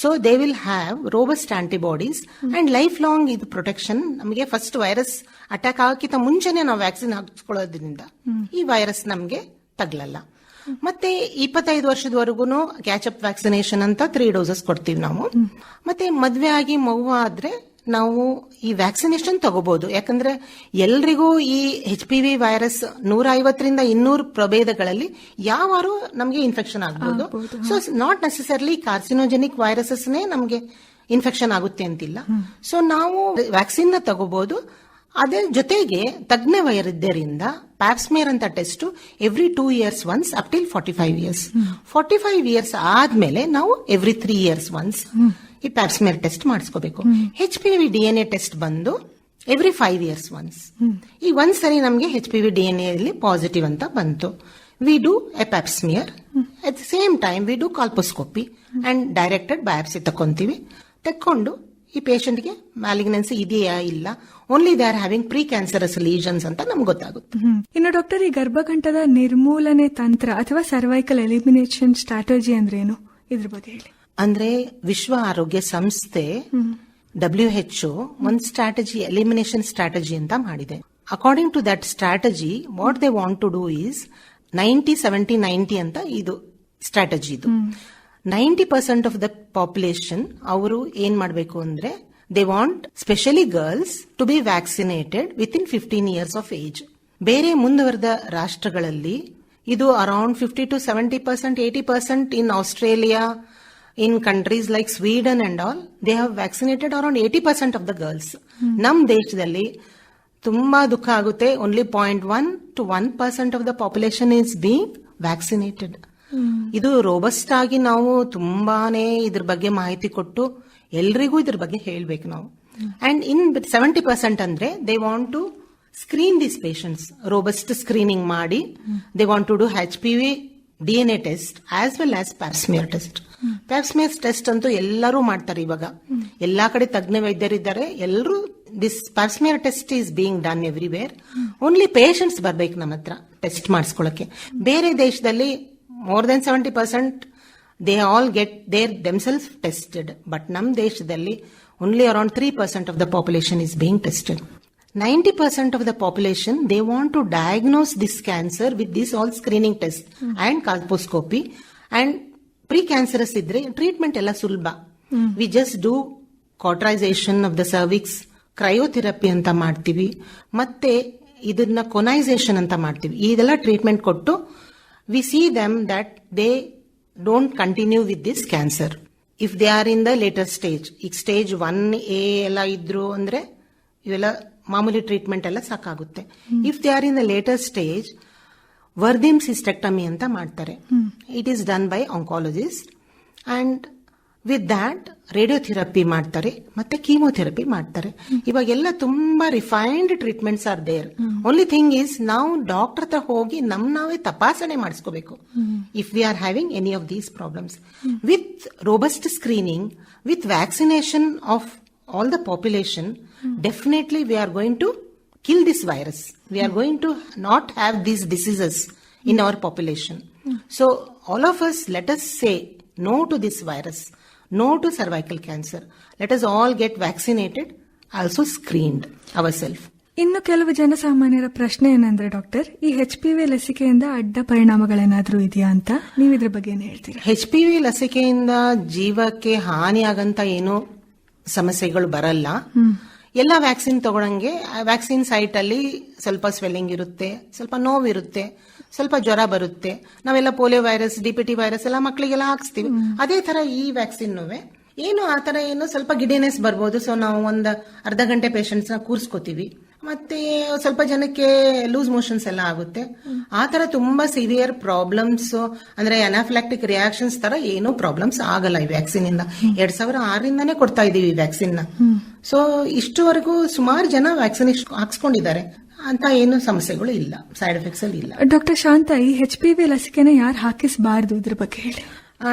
so they will have robust antibodies and lifelong ಇದು ಪ್ರೊಟೆಕ್ಷನ್ ನಮಗೆ ಫಸ್ಟ್ ವೈರಸ್ ಅಟ್ಯಾಕ್ ಆಗಕ್ಕಿಂತ ಮುಂಚೆನೆ ನಾವು ವ್ಯಾಕ್ಸಿನ್ ಹಾಕಿಸ್ಕೊಳ್ಳೋದ್ರಿಂದ ಈ ವೈರಸ್ ನಮಗೆ ತಗ್ಲಲ್ಲ. ಮತ್ತೆ ಇಪ್ಪತ್ತೈದು ವರ್ಷದವರೆಗೂ ಕ್ಯಾಚಪ್ ವ್ಯಾಕ್ಸಿನೇಷನ್ ಅಂತ ತ್ರೀ ಡೋಸಸ್ ಕೊಡ್ತೀವಿ ನಾವು. ಮತ್ತೆ ಮದ್ವೆ ಆಗಿ ಮಗುವ ಆದ್ರೆ ನಾವು ಈ ವ್ಯಾಕ್ಸಿನೇಷನ್ ತಗೋಬಹುದು ಯಾಕಂದ್ರೆ ಎಲ್ರಿಗೂ ಈ ಎಚ್ ಪಿ ವಿ ವೈರಸ್ ನೂರ ಐವತ್ತರಿಂದ ಇನ್ನೂರು ಪ್ರಭೇದಗಳಲ್ಲಿ ಯಾವಾರು ನಮಗೆ ಇನ್ಫೆಕ್ಷನ್ ಆಗಬಹುದು ಸೊ ನಾಟ್ ನೆಸೆಸರ್ಲಿ ಕಾರ್ಸಿನೋಜೆನಿಕ್ ವೈರಸಸ್ನೇ ನಮಗೆ ಇನ್ಫೆಕ್ಷನ್ ಆಗುತ್ತೆ ಅಂತಿಲ್ಲ. ಸೊ ನಾವು ವ್ಯಾಕ್ಸಿನ್ನ ತಗೋಬಹುದು ಅದೇ ಜೊತೆಗೆ ತಜ್ಞ ವೈದ್ಯರಿಂದ ಪ್ಯಾಪ್ಸ್ಮೇರ್ ಅಂತ test every two years once up till forty five years forty five years ಆದ್ಮೇಲೆ ನಾವು ಎವ್ರಿ ತ್ರೀ ಇಯರ್ಸ್ ಒನ್ಸ್ ಈ pap smear test ಮಾಡಿಸ್ಕೋಬೇಕು. H P V D N A test ಬಂದು ಎವ್ರಿ ಫೈವ್ ಇಯರ್ಸ್ ಒನ್ಸ್ ಈ ಒಂದ್ ಸರಿ ನಮಗೆ H P V D N ಎಲ್ಲಿ positive ಅಂತ ಬಂತು. We do a pap smear at the same time we do colposcopy and directed biopsy ತಕೊಂತೀವಿ ತಕ್ಕೊಂಡು ಈ ಪೇಷಂಟ್ಗೆ ಮ್ಯಾಲಿಗ್ನೆನ್ಸಿ ಇದೆಯಾ ಇಲ್ಲ? Only they are having precancerous lesions ಅಂತ ನಮ್ಗೆ ಗೊತ್ತಾಗುತ್ತೆ. ಇನ್ನು ಡಾಕ್ಟರ್ ಈ ಗರ್ಭಗಂಟದ ನಿರ್ಮೂಲನೆ ತಂತ್ರ ಅಥವಾ ಸರ್ವೈಕಲ್ ಎಲಿಮಿನೇಷನ್ ಸ್ಟ್ರಾಟಜಿ ಅಂದ್ರೆ ಏನು? ಇದ್ರ ಬಗ್ಗೆ ಹೇಳಿ. ಅಂದ್ರೆ ವಿಶ್ವ ಆರೋಗ್ಯ ಸಂಸ್ಥೆ ಡಬ್ಲ್ಯೂ ಎಚ್ ಒಂದು ಸ್ಟ್ರಾಟಜಿ ಎಲಿಮಿನೇಷನ್ ಸ್ಟ್ರಾಟಜಿ ಅಂತ ಮಾಡಿದೆ. According to that strategy what they want to do is ninety seventy ninety ಅಂತ ಇದು ಸ್ಟ್ರಾಟಜಿ ಇದು. Ninety percent of the population ಅವರು ಏನ್ ಮಾಡಬೇಕು ಅಂದ್ರೆ they want specially girls to be vaccinated within fifteen years of age ಬೇರೆ ಮುಂದುವರೆದ ರಾಷ್ಟ್ರಗಳಲ್ಲಿ ಇದು around fifty to seventy percent eighty percent in Australia in countries like Sweden and all they have vaccinated around eighty percent of the girls ನಮ್ ದೇಶದಲ್ಲಿ ತುಂಬಾ ದುಃಖ ಆಗುತ್ತೆ. Only point one two one percent of the population is being vaccinated ಇದು robust ಆಗಿ ನಾವು ತುಂಬಾನೇ ಇದ್ರ ಬಗ್ಗೆ ಮಾಹಿತಿ ಕೊಟ್ಟು ಎಲ್ರಿಗೂ ಇದ್ರ ಬಗ್ಗೆ ಹೇಳ್ಬೇಕು ನಾವು. ಅಂಡ್ ಇನ್ ಸೆವೆಂಟಿ ಪರ್ಸೆಂಟ್ ಅಂದ್ರೆ they want to screen this patients robust screening ಮಾಡಿ. They want to do H P V D N A test as well as pap smear test pap smear test ಅಂತೂ ಎಲ್ಲರೂ ಮಾಡ್ತಾರೆ ಇವಾಗ. ಎಲ್ಲಾ ಕಡೆ ತಜ್ಞ ವೈದ್ಯರಿದ್ದಾರೆ ಎಲ್ಲರೂ this pap smear test is being done everywhere only patients ಬರ್ಬೇಕು ನಮ್ಮ ಹತ್ರ ಟೆಸ್ಟ್ ಮಾಡಿಸ್ಕೊಳಕ್ಕೆ. ಬೇರೆ ದೇಶದಲ್ಲಿ more than seventy percent they all get their themselves tested but ನಮ್ಮ ದೇಶದಲ್ಲಿ only around three percent of the population is being tested ninety percent of the population they want to diagnose this cancer with this all screening test and colposcopy and precancerous ಇದ್ರೆ treatment ಎಲ್ಲ ಸುಲಭ. We just do cauterization of the cervix cryotherapy ಅಂತ ಮಾಡ್ತೀವಿ. ಮತ್ತೆ ಇದನ್ನ ಕೊನೈಸೇಷನ್ ಅಂತ ಮಾಡ್ತೀವಿ. ಇದೆಲ್ಲ ಟ್ರೀಟ್ಮೆಂಟ್ ಕೊಟ್ಟು we see them that they don't continue with this cancer if they are in the later stage ಈಗ ಸ್ಟೇಜ್ ಒನ್ ಎ ಎಲ್ಲ ಇದ್ರು ಅಂದ್ರೆ ಇವೆಲ್ಲ ಮಾಮೂಲಿ ಟ್ರೀಟ್ಮೆಂಟ್ ಎಲ್ಲ ಸಾಕಾಗುತ್ತೆ. If they are in the later stage Wertheim hysterectomy ಅಂತ ಮಾಡ್ತಾರೆ. It is done by oncologist and with that radiotherapy ಮಾಡ್ತಾರೆ ಮತ್ತೆ ಕೀಮೋಥೆರಪಿ ಮಾಡ್ತಾರೆ. ಇವಾಗೆಲ್ಲ ತುಂಬಾ refined treatments are there only thing is ನಾವು ಡಾಕ್ಟರ್ ಹತ್ರ ಹೋಗಿ ನಮ್ ನಾವೇ ತಪಾಸಣೆ ಮಾಡಿಸ್ಕೋಬೇಕು. If we are having any of these problems with robust screening with vaccination of all the population definitely we are going to kill this virus we are going to not have these diseases in our population so all of us let us say no to this virus, no to cervical cancer. Let us all get vaccinated, also screened ourselves. ಇನ್ನು ಕೆಲವು ಜನಸಾಮಾನ್ಯರ ಪ್ರಶ್ನೆ ಏನಂದ್ರೆ doctor ಈ H P V ಲಸಿಕೆಯಿಂದ ಅಡ್ಡ ಪರಿಣಾಮಗಳೇನಾದ್ರೂ ಇದೆಯಾ ಅಂತ ನೀವು ಇದ್ರ ಬಗ್ಗೆ ಏನು ಹೇಳ್ತೀರಾ ಹೆಚ್ ಪಿ ವಿ ಲಸಿಕೆಯಿಂದ ಜೀವಕ್ಕೆ ಹಾನಿಯಾಗಂತ ಏನು ಸಮಸ್ಯೆಗಳು ಬರಲ್ಲ ಎಲ್ಲ ವ್ಯಾಕ್ಸಿನ್ ತಗೊಳಂಗೆ ವ್ಯಾಕ್ಸಿನ್ ಸೈಟ್ ಅಲ್ಲಿ ಸ್ವಲ್ಪ ಸ್ವೆಲ್ಲಿಂಗ್ ಇರುತ್ತೆ ಸ್ವಲ್ಪ ನೋವಿರುತ್ತೆ ಸ್ವಲ್ಪ ಜ್ವರ ಬರುತ್ತೆ. ನಾವೆಲ್ಲ ಪೋಲಿಯೋ ವೈರಸ್ ಡಿಪಿಟಿ ವೈರಸ್ ಎಲ್ಲ ಮಕ್ಕಳಿಗೆಲ್ಲ ಹಾಕಿಸ್ತೀವಿ. ಅದೇ ತರ ಈ ವ್ಯಾಕ್ಸಿನ್ ಏನು ಆ ತರ ಏನು ಸ್ವಲ್ಪ ಗಿಡಿನೆಸ್ ಬರ್ಬೋದು. ಸೊ ನಾವು ಒಂದ್ ಅರ್ಧ ಗಂಟೆ ಪೇಷಂಟ್ಸ್ನ ಕೂರ್ಸ್ಕೋತೀವಿ. ಮತ್ತೆ ಸ್ವಲ್ಪ ಜನಕ್ಕೆ ಲೂಸ್ ಮೋಷನ್ಸ್ ಎಲ್ಲ ಆಗುತ್ತೆ. ಆ ತರ ತುಂಬಾ ಸಿವಿಯರ್ ಪ್ರಾಬ್ಲಮ್ಸ್ ಅಂದ್ರೆ ಅನಾಫ್ಲಾಕ್ಟಿಕ್ ರಿಯಾಕ್ಷನ್ಸ್ ತರ ಏನೂ ಪ್ರಾಬ್ಲಮ್ಸ್ ಆಗಲ್ಲ ಈ ವ್ಯಾಕ್ಸಿನ್ ಇಂದ ಎರಡ್ ಸಾವಿರ ಆರರಿಂದಾನೇ ಕೊಡ್ತಾ ಇದೀವಿ ಈ ವ್ಯಾಕ್ಸಿನ್ನ ಸೊ ಇಷ್ಟುವರೆಗೂ ಸುಮಾರು ಜನ ವ್ಯಾಕ್ಸಿನ್ ಹಾಕ್ಸ್ಕೊಂಡಿದ್ದಾರೆ. ಅಂತ ಏನು ಸಮಸ್ಯೆಗಳು ಇಲ್ಲ. ಸೈಡ್ ಎಫೆಕ್ಟ್ಸ್ ಅಲ್ಲಿ ಇಲ್ಲ. ಡಾಕ್ಟರ್ ಶಾಂತ ಈ ಎಚ್ ಪಿ ವಿ ಲಸಿಕೆನ ಯಾರು ಹಾಕಿಸಬಾರ್ದು ಇದ್ರ ಬಗ್ಗೆ ಹೇಳಿ.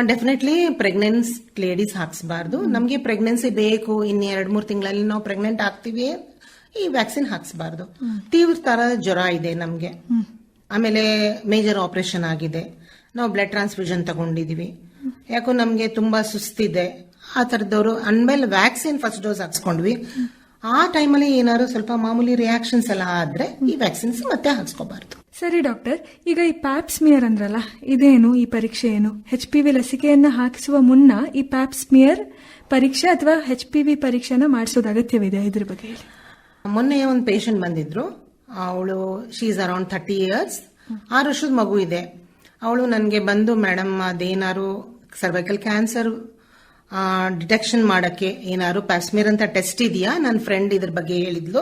ಡೆಫಿನೆಟ್ಲಿ ಪ್ರೆಗ್ನೆನ್ಸ್ ಲೇಡೀಸ್ ಹಾಕಿಸಬಾರ್ದು. ನಮಗೆ ಪ್ರೆಗ್ನೆನ್ಸಿ ಬೇಕು ಇನ್ನ ಎರಡು ಮೂರು ತಿಂಗಳಲ್ಲಿ ನಾವು ಪ್ರೆಗ್ನೆಂಟ್ ಆಗ್ತೀವಿ ಈ ವ್ಯಾಕ್ಸಿನ್ ಹಾಕಿಸಬಾರ್ದು. ತೀವ್ರ ತರ ಜ್ವರ ಇದೆ ನಮಗೆ. ಆಮೇಲೆ ಮೇಜರ್ ಆಪರೇಷನ್ ಆಗಿದೆ. ನಾವು ಬ್ಲಡ್ ಟ್ರಾನ್ಸ್ಫ್ಯೂಷನ್ ತಗೊಂಡಿದೀವಿ. ಯಾಕೋ ನಮಗೆ ತುಂಬಾ ಸುಸ್ತಿದೆ. ಆ ಥರದವರು ಅಂದ್ಮೇಲೆ ವ್ಯಾಕ್ಸಿನ್ ಫಸ್ಟ್ ಡೋಸ್ ಹಾಕ್ಸ್ಕೊಂಡ್ವಿ. ಆ ಟೈಮಲ್ಲಿ ಏನಾದ್ರು ಸ್ವಲ್ಪ ಮಾಮೂಲಿ ರಿಯಾಕ್ಷನ್ಸ್ ಎಲ್ಲ ಆದ್ರೆ ಈ ವ್ಯಾಕ್ಸಿನ್ಸ್ ಮತ್ತೆ ಹಾಕ್ಸ್ಕೋಬಾರ್ದು. ಸರಿ ಡಾಕ್ಟರ್ ಈಗ ಈ ಪ್ಯಾಪ್ಸ್ಮಿಯರ್ ಅಂದ್ರಲ್ಲ ಇದೇನು ಈ ಪರೀಕ್ಷೆ ಏನು? ಹೆಚ್ ಪಿ ವಿ ಲಸಿಕೆಯನ್ನು ಹಾಕಿಸುವ ಮುನ್ನ ಈ ಪ್ಯಾಪ್ಸ್ಮಿಯರ್ ಪರೀಕ್ಷೆ ಅಥವಾ ಹೆಚ್ ಪಿ ವಿ ಪರೀಕ್ಷೆನ ಮಾಡಿಸೋದು ಅಗತ್ಯವಿದೆ ಇದ್ರ ಬಗ್ಗೆ ಮೊನ್ನೆ ಒಂದು ಪೇಷಂಟ್ ಬಂದಿದ್ರು. ಅವಳು ಶೀಸ್ ಅರೌಂಡ್ ಥರ್ಟಿ ಇಯರ್ಸ್ ಆರು ವರ್ಷದ ಮಗು ಇದೆ. ಅವಳು ನನಗೆ ಬಂದು ಮೇಡಮ್ ಅದೇನಾರು ಸರ್ವೈಕಲ್ ಕ್ಯಾನ್ಸರ್ ಡಿಟೆಕ್ಷನ್ ಮಾಡಕ್ಕೆ ಏನಾದ್ರು ಪ್ಯಾಸ್ಮಿರ್ ಅಂತ ಟೆಸ್ಟ್ ಇದೆಯಾ? ನನ್ನ ಫ್ರೆಂಡ್ ಇದ್ರ ಬಗ್ಗೆ ಹೇಳಿದ್ಲು.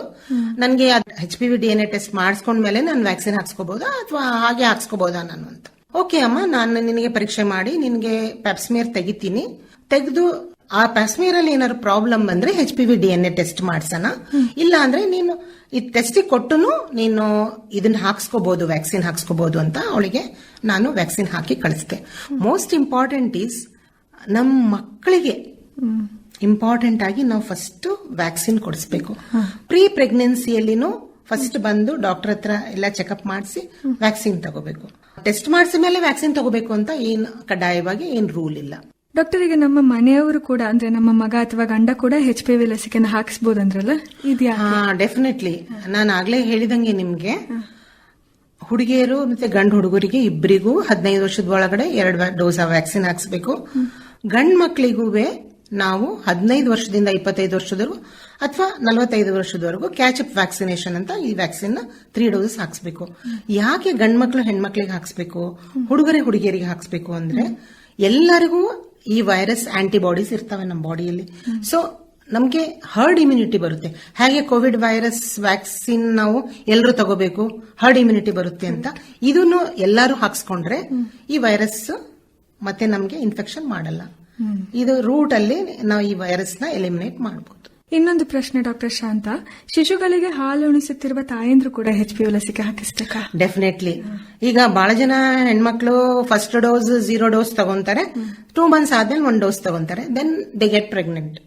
ನನಗೆ H P V D N A test ಮಾಡಿಸ್ಕೊಂಡ್ಮೇಲೆ ನಾನು ವ್ಯಾಕ್ಸಿನ್ ಹಾಕ್ಸ್ಕೋಬಹುದಾ ಅಥವಾ ಹಾಗೆ ಹಾಕ್ಸ್ಕೋಬಹುದಾ ನಾನು ಅಂತ. ಓಕೆ ಅಮ್ಮ, ನಾನು ನಿನಗೆ ಪರೀಕ್ಷೆ ಮಾಡಿ ನಿನಗೆ ಪ್ಯಾಪ್ಸ್ಮಿಯರ್ ತೆಗಿತೀನಿ. ತೆಗೆದು ಆ ಪ್ಯಾಸ್ಮಿಯರ್ ಅಲ್ಲಿ ಏನಾದ್ರು ಪ್ರಾಬ್ಲಮ್ ಬಂದ್ರೆ H P V D N A test ಮಾಡ್ಸೋಣ. ಇಲ್ಲ ಅಂದ್ರೆ ನೀನು ಈ ಟೆಸ್ಟ್ ಕೊಟ್ಟು ನೀನು ಇದನ್ನ ಹಾಕ್ಸ್ಕೋಬಹುದು ವ್ಯಾಕ್ಸಿನ್ ಹಾಕ್ಸ್ಕೋಬಹುದು ಅಂತ ಅವಳಿಗೆ ನಾನು ವ್ಯಾಕ್ಸಿನ್ ಹಾಕಿ ಕಳಿಸ್ದೆ ಮೋಸ್ಟ್ ಇಂಪಾರ್ಟೆಂಟ್ ಈಸ್ ನಮ್ಮ ಮಕ್ಕಳಿಗೆ ಇಂಪಾರ್ಟೆಂಟ್ ಆಗಿ ನಾವು ಫಸ್ಟ್ ವ್ಯಾಕ್ಸಿನ್ ಕೊಡಿಸ್ಬೇಕು. ಪ್ರೀ ಪ್ರೆಗ್ನೆನ್ಸಿಯಲ್ಲಿನೂ ಫಸ್ಟ್ ಬಂದು ಡಾಕ್ಟರ್ ಹತ್ರ ಎಲ್ಲ ಚೆಕಪ್ ಮಾಡಿಸಿ ವ್ಯಾಕ್ಸಿನ್ ತಗೋಬೇಕು. ಟೆಸ್ಟ್ ಮಾಡಿಸಿದ ಮೇಲೆ ವ್ಯಾಕ್ಸಿನ್ ತಗೋಬೇಕು ಅಂತ ಏನು ಕಡ್ಡಾಯವಾಗಿ ಏನ್ ರೂಲ್ ಇಲ್ಲ. ಡಾಕ್ಟರ್ ಈಗ ನಮ್ಮ ಮನೆಯವರು ಕೂಡ ಅಂದ್ರೆ ನಮ್ಮ ಮಗ ಅಥವಾ ಗಂಡ ಕೂಡ ಹೆಚ್ ಪಿ ವಿ ಲಸಿಕೆನ ಹಾಕಿಸಬಹುದಂದ್ರಲ್ಲ ಡೆಫಿನೆಟ್ಲಿ ನಾನು ಆಗ್ಲೇ ಹೇಳಿದಂಗೆ ನಿಮ್ಗೆ. ಹುಡುಗಿಯರು ಮತ್ತೆ ಗಂಡು ಹುಡುಗರಿಗೆ ಇಬ್ಬರಿಗೂ ಹದಿನೈದು ವರ್ಷದ ಒಳಗಡೆ ಎರಡು ಡೋಸ್ ವ್ಯಾಕ್ಸಿನ್ ಹಾಕ್ಸ್ಬೇಕು. ಗಂಡ್ ನಾವು ಹದಿನೈದು ವರ್ಷದಿಂದ ಇಪ್ಪತ್ತೈದು ವರ್ಷದವರೆಗೂ ಅಥವಾ ನಲವತ್ತೈದು ವರ್ಷದವರೆಗೂ ಕ್ಯಾಚ್ ಅಪ್ ವ್ಯಾಕ್ಸಿನೇಷನ್ ಅಂತ ಈ ವ್ಯಾಕ್ಸಿನ್ ತ್ರೀ ಡೋಸಸ್ ಹಾಕ್ಸ್ಬೇಕು. ಯಾಕೆ ಗಂಡ್ ಮಕ್ಳು ಹೆಣ್ಮಕ್ಳಿಗೆ ಹಾಕ್ಸ್ಬೇಕು? ಹುಡುಗರೆ ಹುಡುಗಿಯರಿಗೆ ಹಾಕ್ಸ್ಬೇಕು ಅಂದ್ರೆ ಎಲ್ಲರಿಗೂ ಈ ವೈರಸ್ ಆಂಟಿಬಾಡೀಸ್ ಇರ್ತವೆ ನಮ್ಮ ಬಾಡಿಯಲ್ಲಿ ಸೊ ನಮಗೆ ಹರ್ಡ್ ಇಮ್ಯುನಿಟಿ ಬರುತ್ತೆ. ಹಾಗೆ ಕೋವಿಡ್ ವೈರಸ್ ವ್ಯಾಕ್ಸಿನ್ ನಾವು ಎಲ್ಲರೂ ತಗೋಬೇಕು? ಹರ್ಡ್ ಇಮ್ಯುನಿಟಿ ಬರುತ್ತೆ ಅಂತ. ಇದನ್ನು ಎಲ್ಲರೂ ಹಾಕ್ಸ್ಕೊಂಡ್ರೆ ಈ ವೈರಸ್ ಮತ್ತೆ ನಮಗೆ ಇನ್ಫೆಕ್ಷನ್ ಮಾಡಲ್ಲ. ಇದು ರೂಟ್ ಅಲ್ಲಿ ನಾವು ಈ ವೈರಸ್ನ ಎಲಿಮಿನೇಟ್ ಮಾಡಬಹುದು ಇನ್ನೊಂದು ಪ್ರಶ್ನೆ ಡಾಕ್ಟರ್ ಶಾಂತ. ಶಿಶುಗಳಿಗೆ ಹಾಲು ಉಣಿಸುತ್ತಿರುವ ತಾಯಂದ್ರು ಕೂಡ ಎಚ್ ಪಿ ಲಸಿಕೆ ಹಾಕಿಸ್ಬೇಕಾ? ಡೆಫಿನೆಟ್ಲಿ ಈಗ ಬಹಳ ಜನ ಹೆಣ್ಮಕ್ಳು ಫಸ್ಟ್ ಡೋಸ್ ಜೀರೋ ಡೋಸ್ ತಗೊಂತಾರೆ. ಟೂ ಮಂತ್ಸ್ ಆದ್ಮೇಲೆ ಒನ್ ಡೋಸ್ ತಗೊಂತಾರೆ. Then they get pregnant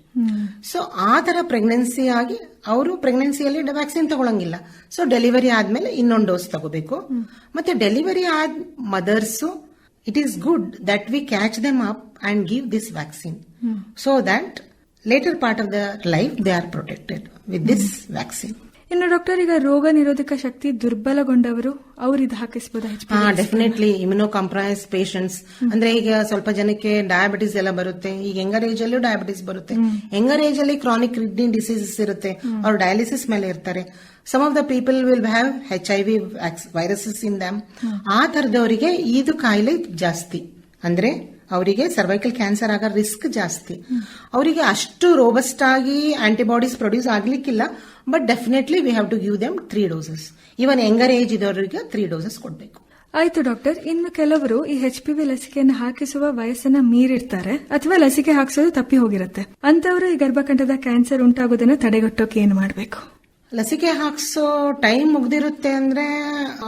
so ಆ ತರ ಪ್ರೆಗ್ನೆನ್ಸಿ ಆಗಿ ಅವರು ಪ್ರೆಗ್ನೆನ್ಸಿಯಲ್ಲಿ ವ್ಯಾಕ್ಸಿನ್ ತಗೊಳಂಗಿಲ್ಲ. ಸೊ ಡೆಲಿವರಿ ಆದ್ಮೇಲೆ ಇನ್ನೊಂದು ಡೋಸ್ ತಗೋಬೇಕು. ಮತ್ತೆ ಡೆಲಿವರಿ ಆದ mothers it is good that we catch them up and give this vaccine mm. so that later part of their life they are protected with this vaccine ಇನ್ನು doctor ಈಗ ರೋಗ ನಿರೋಧಕ ಶಕ್ತಿ ದುರ್ಬಲಗೊಂಡವರು ಅವ್ರು ಇದು ಹಾಕಿಸಬಹುದಾ ಡೆಫಿನೆಟ್ಲಿ ಇಮ್ಯುನೋ ಕಾಂಪ್ರಮೈಸ್ ಪೇಷಂಟ್ಸ್ ಅಂದ್ರೆ ಈಗ ಸ್ವಲ್ಪ ಜನಕ್ಕೆ ಡಯಾಬಿಟಿಸ್ ಎಲ್ಲ ಬರುತ್ತೆ. ಈಗ ಯಂಗರ್ ಏಜ್ ಅಲ್ಲೂ ಡಯಾಬಿಟಿಸ್ ಬರುತ್ತೆ. ಯಂಗರ್ ಏಜ್ ಅಲ್ಲಿ ಕ್ರಾನಿಕ್ ಕಿಡ್ನಿ ಡಿಸೀಸಸ್ ಇರುತ್ತೆ. ಅವ್ರು ಡಯಾಲಿಸಿಸ್ ಮೇಲೆ ಇರ್ತಾರೆ. Some of the people will have H I V viruses in them ಆ ತರದವರಿಗೆ ಇದು ಕಾಯಿಲೆ ಜಾಸ್ತಿ. ಅಂದ್ರೆ ಅವರಿಗೆ ಸರ್ವೈಕಲ್ ಕ್ಯಾನ್ಸರ್ ಆಗೋ ರಿಸ್ಕ್ ಜಾಸ್ತಿ. ಅವರಿಗೆ ಅಷ್ಟು ರೋಬಸ್ಟ್ ಆಗಿ antibodies produce ಆಗ್ಲಿಕ್ಕಿಲ್ಲ. But definitely we have to give them three doses even younger age ಇದವರಿಗೆ three doses ಕೊಡಬೇಕು. ಆಯ್ತು ಡಾಕ್ಟರ್ ಇನ್ನು ಕೆಲವರು ಈ ಎಚ್ ಪಿ ವಿ ಲಸಿಕೆಯನ್ನು ಹಾಕಿಸುವ ವಯಸ್ಸನ್ನ ಮೀರಿರ್ತಾರೆ ಅಥವಾ ಲಸಿಕೆ ಹಾಕಿಸೋದು ತಪ್ಪಿ ಹೋಗಿರುತ್ತೆ. ಅಂತವರು ಈ ಗರ್ಭಕಂಠದ ಕ್ಯಾನ್ಸರ್ ಉಂಟಾಗೋದನ್ನ ತಡೆಗಟ್ಟೋಕೆ ಏನು ಮಾಡಬೇಕು? ಲಸಿಕೆ ಹಾಕ್ಸೋ ಟೈಮ್ ಮುಗ್ದಿರುತ್ತೆ ಅಂದ್ರೆ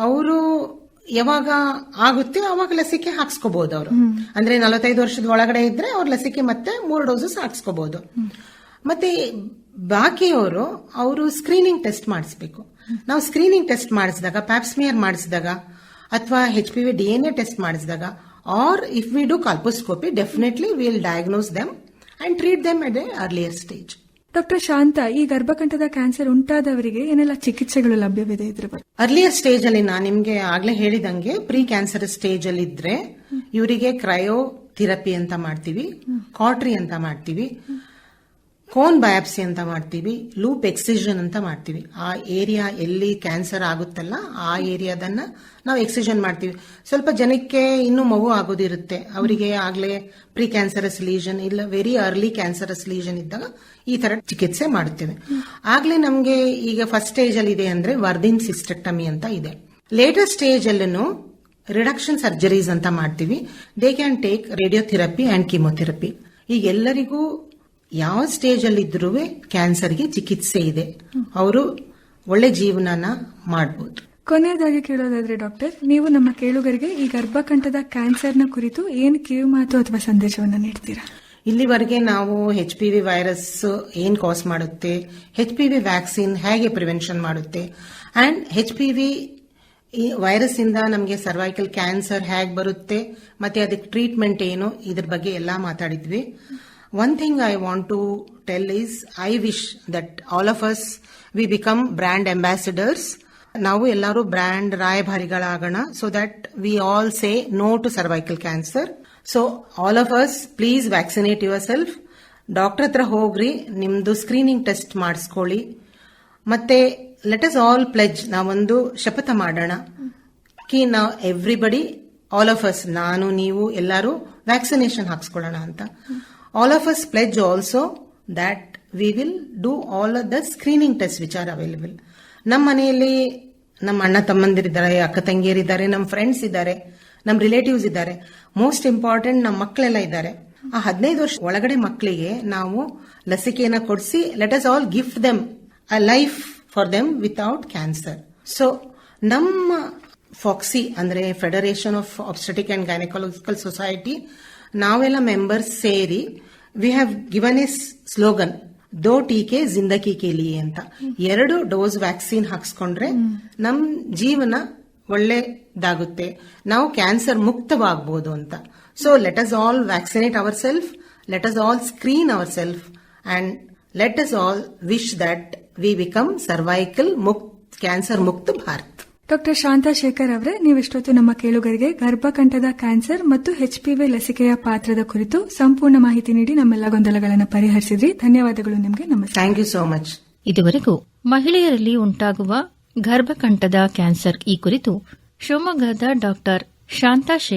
ಅವರು ಯಾವಾಗ ಆಗುತ್ತೆ ಅವಾಗ ಲಸಿಕೆ ಹಾಕ್ಸ್ಕೋಬಹುದು ಅವರು. ಅಂದ್ರೆ ನಲವತ್ತೈದು ವರ್ಷದ ಒಳಗಡೆ ಇದ್ರೆ ಅವ್ರ ಲಸಿಕೆ ಮತ್ತೆ ಮೂರು ಡೋಸಸ್ ಹಾಕ್ಸ್ಕೋಬಹುದು ಮತ್ತೆ ಬಾಕಿಯವರು ಅವರು ಸ್ಕ್ರೀನಿಂಗ್ ಟೆಸ್ಟ್ ಮಾಡಿಸ್ಬೇಕು. ನಾವು ಸ್ಕ್ರೀನಿಂಗ್ ಟೆಸ್ಟ್ ಮಾಡಿಸಿದಾಗ ಪ್ಯಾಪ್ಸ್ಮಿಯರ್ ಮಾಡಿಸಿದಾಗ ಅಥವಾ H P V D N A test ಮಾಡಿಸಿದಾಗ are if we do colposcopy definitely will diagnose them and treat them at a earlier stage doctor Shanta ಈ ಗರ್ಭಕಂಠದ ಕ್ಯಾನ್ಸರ್ ಉಂಟಾದವರಿಗೆ ಏನೆಲ್ಲ ಚಿಕಿತ್ಸೆಗಳು ಲಭ್ಯವಿದೆ ಇದ್ರ ಬಗ್ಗೆ? ಅರ್ಲಿಯರ್ ಸ್ಟೇಜ್ ಅಲ್ಲಿ ನಾನು ನಿಮ್ಗೆ ಆಗ್ಲೇ ಹೇಳಿದಂಗೆ ಪ್ರೀ ಕ್ಯಾನ್ಸರ್ ಸ್ಟೇಜ್ ಅಲ್ಲಿ ಇದ್ರೆ ಇವರಿಗೆ ಕ್ರಯೋ ಥೆರಪಿ ಅಂತ ಮಾಡ್ತೀವಿ ಕಾಟ್ರಿ ಅಂತ ಮಾಡ್ತೀವಿ. ಕೋನ್ ಬಯಾಪ್ಸಿ ಅಂತ ಮಾಡ್ತೀವಿ, ಲೂಪ್ ಎಕ್ಸಿಷನ್ ಅಂತ ಮಾಡ್ತೀವಿ. ಆ ಏರಿಯಾ ಎಲ್ಲಿ ಕ್ಯಾನ್ಸರ್ ಆಗುತ್ತಲ್ಲ, ಆ ಏರಿಯಾದನ್ನ ನಾವು ಎಕ್ಸಿಷನ್ ಮಾಡ್ತೀವಿ. ಸ್ವಲ್ಪ ಜನಕ್ಕೆ ಇನ್ನೂ ಮಗು ಆಗೋದಿರುತ್ತೆ. ಅವರಿಗೆ ಆಗ್ಲೇ ಪ್ರೀ ಕ್ಯಾನ್ಸರಸ್ ಲೀಜನ್ ಇಲ್ಲ, ವೆರಿ ಅರ್ಲಿ ಕ್ಯಾನ್ಸರಸ್ ಲೀಜನ್ ಇದ್ದಾಗ ಈ ತರ ಚಿಕಿತ್ಸೆ ಮಾಡುತ್ತೇವೆ ಆಗ್ಲೇ ನಮ್ಗೆ ಈಗ ಫಸ್ಟ್ ಸ್ಟೇಜ್ ಅಲ್ಲಿ ಇದೆ ಅಂದ್ರೆ ವರ್ದಿನ್ ಸಿಸ್ಟೆಕ್ಟಮಿ ಅಂತ ಇದೆ. ಲೇಟರ್ ಸ್ಟೇಜ್ ಅಲ್ಲೂ ರಿಡಕ್ಷನ್ ಸರ್ಜರೀಸ್ ಅಂತ ಮಾಡ್ತೀವಿ. They can take radiotherapy and chemotherapy ಈಗ ಎಲ್ಲರಿಗೂ ಯಾವ ಸ್ಟೇಜ್ ಅಲ್ಲಿ ಇದ್ರೂ ಕ್ಯಾನ್ಸರ್ಗೆ ಚಿಕಿತ್ಸೆ ಇದೆ. ಅವರು ಒಳ್ಳೆ ಜೀವನನ ಮಾಡಬಹುದು ಕೊನೆಯದಾಗಿ ಕೇಳೋದಾದ್ರೆ ಡಾಕ್ಟರ್ ನೀವು ನಮ್ಮ ಕೇಳುಗರಿಗೆ ಈ ಗರ್ಭಕಂಠದ ಕ್ಯಾನ್ಸರ್ನ ಕುರಿತು ಏನು ಕಿವಿ ಮಾತು ಅಥವಾ ಸಂದೇಶವನ್ನ ನೀಡ್ತೀರಾ? ಇಲ್ಲಿವರೆಗೆ ನಾವು ಹೆಚ್ ಪಿ ವಿ ವೈರಸ್ ಏನ್ ಕಾಸ್ ಮಾಡುತ್ತೆ ಹೆಚ್ ಪಿ ವಿ ವ್ಯಾಕ್ಸಿನ್ ಹೇಗೆ ಪ್ರಿವೆನ್ಷನ್ ಮಾಡುತ್ತೆ ಅಂಡ್ ಹೆಚ್ ಪಿ ವಿ ಈ ವೈರಸ್ ಇಂದ ನಮಗೆ ಸರ್ವೈಕಲ್ ಕ್ಯಾನ್ಸರ್ ಹೇಗೆ ಬರುತ್ತೆ ಮತ್ತೆ ಅದಕ್ಕೆ ಟ್ರೀಟ್ಮೆಂಟ್ ಏನು ಇದ್ರ ಬಗ್ಗೆ ಎಲ್ಲಾ ಮಾತಾಡಿದ್ವಿ. One thing I want to tell is I wish that all of us we become brand ambassadors ನಾವು ಎಲ್ಲರೂ brand ರಾಯಭಾರಿಗಳಾಗೋಣ so that we all say no to cervical cancer so all of us please vaccinate yourself doctor ಹತ್ರ ಹೋಗ್ರಿ, ನಿಮ್ದು screening test ಮಾಡಿಸ್ಕೊಳ್ಳಿ. ಮತ್ತೆ let us all pledge ನಾವೊಂದು ಶಪಥ ಮಾಡೋಣ. ಕಿ ನಾವು ಎವ್ರಿಬಡಿ ಆಲ್ ಆಫ್ ಅಸ್ ನಾನು, ನೀವು, ಎಲ್ಲರೂ ವ್ಯಾಕ್ಸಿನೇಷನ್ ಹಾಕ್ಸ್ಕೊಳ್ಳೋಣ ಅಂತ. All of us pledge also that we will do all the screening test which are available ನಮ್ಮ ಮನೆಯಲ್ಲಿ ನಮ್ಮ ಅಣ್ಣ ತಮ್ಮಂದಿರಿದ್ದಾರೆ, ಅಕ್ಕ ತಂಗಿಯರಿದ್ದಾರೆ ನಮ್ಮ ಫ್ರೆಂಡ್ಸ್ ಇದ್ದಾರೆ ನಮ್ಮ ರಿಲೇಟಿವ್ಸ್ ಇದ್ದಾರೆ. ಮೋಸ್ಟ್ ಇಂಪಾರ್ಟೆಂಟ್ ನಮ್ಮ ಮಕ್ಕಳೆಲ್ಲ ಇದ್ದಾರೆ. ಆ ಹದಿನೈದು ವರ್ಷ ಒಳಗಡೆ ಮಕ್ಕಳಿಗೆ ನಾವು ಲಸಿಕೆಯನ್ನ ಕೊಡಿಸಿ let us all gift them a life for them without cancer so ನಮ್ಮ ಫಾಕ್ಸಿ ಅಂದ್ರೆ federation of obstetric and gynaecological society ನಾವೆಲ್ಲ ಮೆಂಬರ್ಸ್ ಸೇರಿ we have given a slogan ದೋ ಟೀಕೆ ಜಿಂದಗಿ ಕೇಲಿ ಅಂತ. ಎರಡು ಡೋಸ್ ವ್ಯಾಕ್ಸಿನ್ ಹಾಕ್ಸ್ಕೊಂಡ್ರೆ ನಮ್ ಜೀವನ ಒಳ್ಳೆದಾಗುತ್ತೆ. ನಾವು ಕ್ಯಾನ್ಸರ್ ಮುಕ್ತವಾಗಬಹುದು ಅಂತ. So let us all vaccinate ourself let us all screen ourself and let us all wish that we become cervical ಮುಕ್ತ್ cancer ಮುಕ್ತ ಭಾರತ್ ಡಾಕ್ಟರ್ ಶಾಂತಾ ಶೇಖರ್ ಅವರೇ ನೀವಿಷ್ಟೊತ್ತು ನಮ್ಮ ಕೇಳುಗರಿಗೆ ಗರ್ಭಕಂಠದ ಕ್ಯಾನ್ಸರ್ ಮತ್ತು ಎಚ್ಪಿವಿ ಲಸಿಕೆಯ ಪಾತ್ರದ ಕುರಿತು ಸಂಪೂರ್ಣ ಮಾಹಿತಿ ನೀಡಿ ನಮ್ಮೆಲ್ಲ ಗೊಂದಲಗಳನ್ನು ಪರಿಹರಿಸಿದ್ರಿ. ಧನ್ಯವಾದಗಳು ನಿಮಗೆ. ನಮ್ಮ ಥ್ಯಾಂಕ್ ಯು ಸೋ ಮಚ್ ಇದುವರೆಗೂ ಮಹಿಳೆಯರಲ್ಲಿ ಉಂಟಾಗುವ ಗರ್ಭಕಂಠದ ಕ್ಯಾನ್ಸರ್ ಈ ಕುರಿತು ಶಿವಮೊಗ್ಗದ ಡಾಕ್ಟರ್ ಶಾಂತಾ ಶೇಖರ್